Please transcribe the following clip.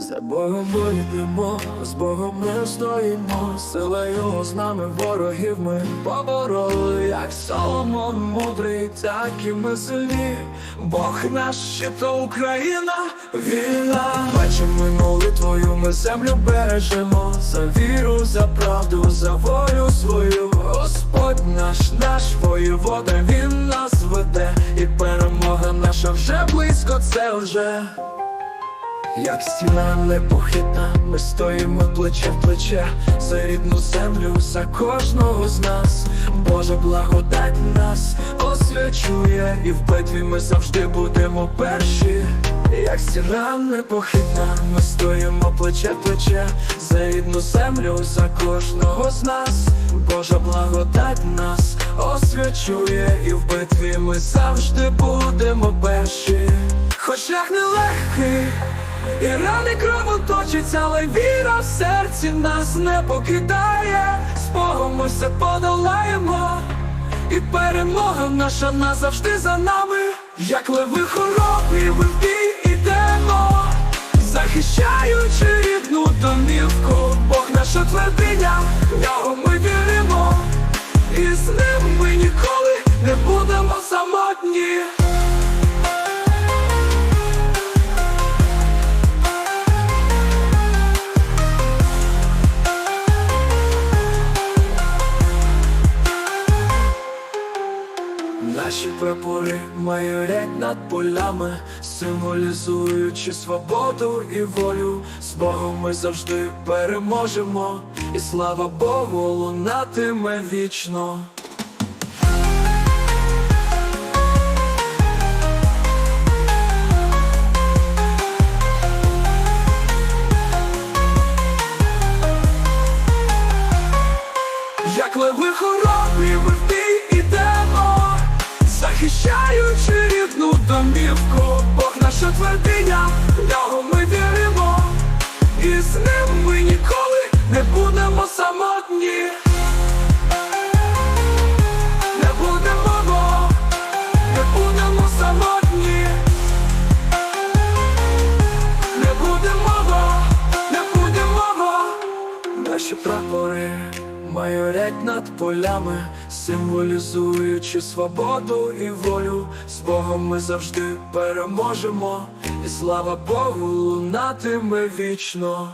За Богом ми з Богом ми стоїмо, сила його з нами, ворогів ми побороли, як Соломон мудрий, так і ми сильні. Бог наш щито Україна, війна. Бачимо минуле твою, ми землю бережемо, за віру, за правду, за волю свою. Господь наш, наш воєвода, він нас веде, і перемога наша вже близько, це вже. Як стіна непохитна, ми стоїмо плече в плече за рідну землю, за кожного з нас. Божа благодать нас освячує, і в битві ми завжди будемо перші. Як стіна непохитна, ми стоїмо плече в плече за рідну землю, за кожного з нас. Божа благодать нас освячує, і в битві ми завжди будемо перші. Хоч шлях нелегкий. І рани кровоточиться, але віра в серці нас не покидає. З Богом ми все подолаємо, і перемога наша назавжди за нами. Як леви хоробрі, ми в бій ідемо, захищаючи рідну домівку, Бог наша твердиня, в нього ми віримо, і з ним ми ніколи не будемо самотні. Наші прапори майорять над полями, символізуючи свободу і волю. З Богом ми завжди переможемо, і слава Богу лунатиме вічно. Як леви хоробрі, ми захищаючи рідну домівку, Бог наша твердиня, в нього ми віримо, і з ним ми ніколи не будемо самотні. Наші прапори майорять над полями, символізуючи свободу і волю. З Богом ми завжди переможемо, і слава Богу лунатиме вічно.